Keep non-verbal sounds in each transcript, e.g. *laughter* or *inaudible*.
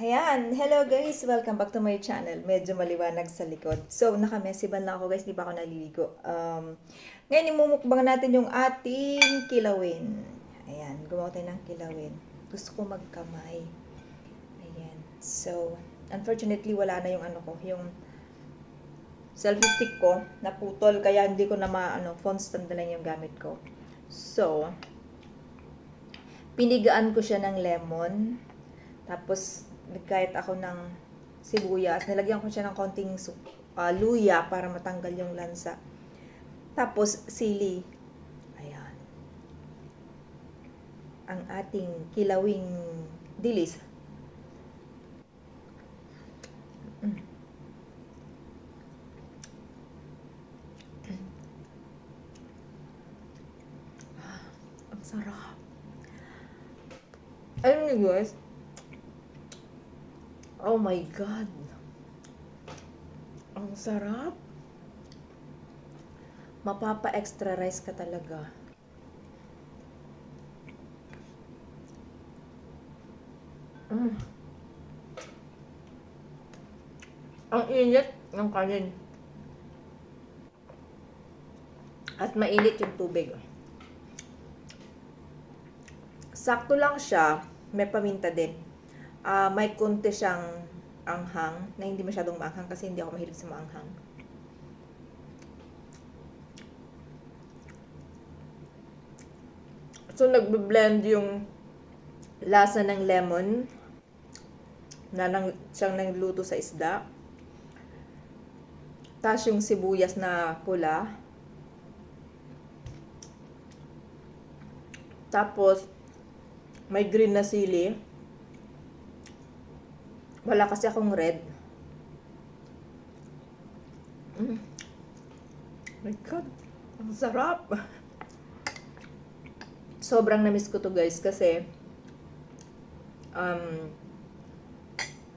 Ayan, hello guys! Welcome back to my channel. Medyo maliwanag sa likod. So, naka-messy lang ako guys, di pa ako naliligo. Um, ngayon, imumukbang natin yung ating kilawin. Ayan, gumawa tayo ng kilawin. Gusto ko magkamay. Ayan. So, unfortunately, wala na yung ano ko, yung selfie stick ko, naputol, kaya hindi ko na ma, ano, phone stand na lang yung gamit ko. So, pinigaan ko siya ng lemon. Tapos, nagkayat ako ng sibuyas. Nilagyan ko siya ng konting ah, luya para matanggal yung lansa. Tapos, sili. Ayan. Ang ating kilawing dilis. Mm. Ah, Ang sarap. Alam niyo guys, Oh my God. Ang sarap. Mapapa-extra rice ka talaga. Mm. Ang init ng kanin. At mainit yung tubig. Sakto lang siya. May paminta din ah may konti siyang anghang na hindi masyadong maanghang kasi hindi ako mahilig sa maanghang. So, nagbe-blend yung lasa ng lemon na lang siyang nagluto sa isda. Tapos yung sibuyas na pula. Tapos, may green na sili. Wala kasi akong red. Mm. My God, ang sarap. Sobrang namiss ko to guys kasi um,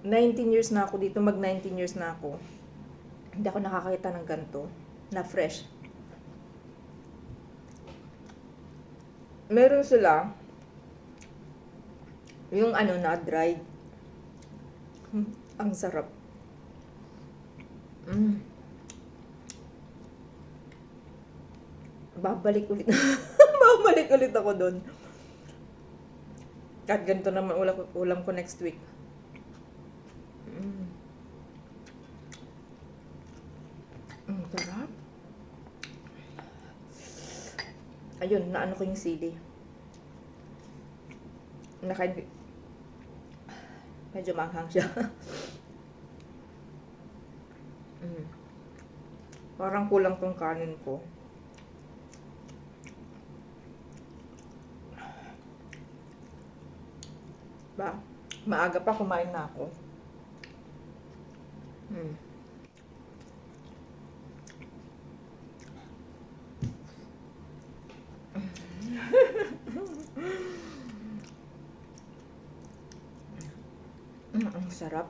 19 years na ako dito, mag 19 years na ako. Hindi ako nakakita ng ganito na fresh. Meron sila yung ano na dried Mm, ang sarap. Mm. Babalik ulit. *laughs* Babalik ulit ako doon. Kahit ganito naman ulam, ulam ko next week. Mm. Ang sarap. Ayun, naano ko yung sili. Naka Medyo manghang siya. mm. Parang kulang tong kanin ko. Ba? Maaga pa kumain na ako. Mm. Mm, ang sarap.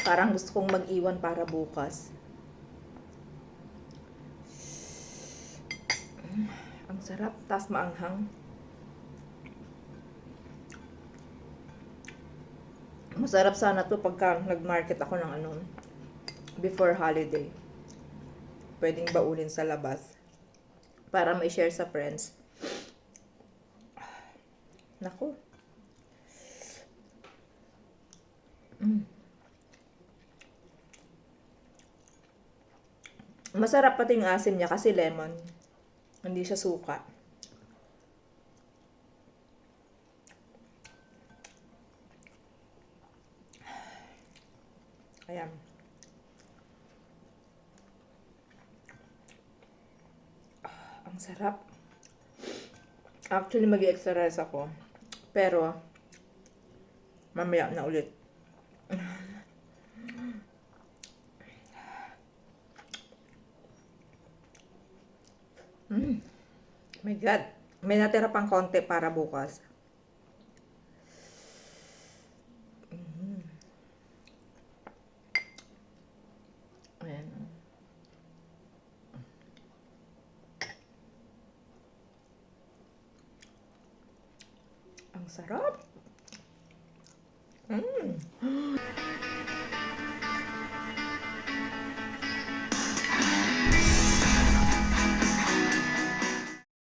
Parang gusto kong mag-iwan para bukas. Mm, ang sarap. Tapos maanghang. Masarap sana to pagka nag-market ako ng ano, before holiday. Pwedeng baulin sa labas. Para may share sa friends. *sighs* Naku. Mm. Masarap pati yung asim niya kasi lemon. Hindi siya suka. Ayan. Ah, ang sarap. Actually, mag-exercise ako. Pero, mamaya na ulit. Mm. My God. May natira pang konti para bukas. Mm. Ayan. Ang Sarap. Mm.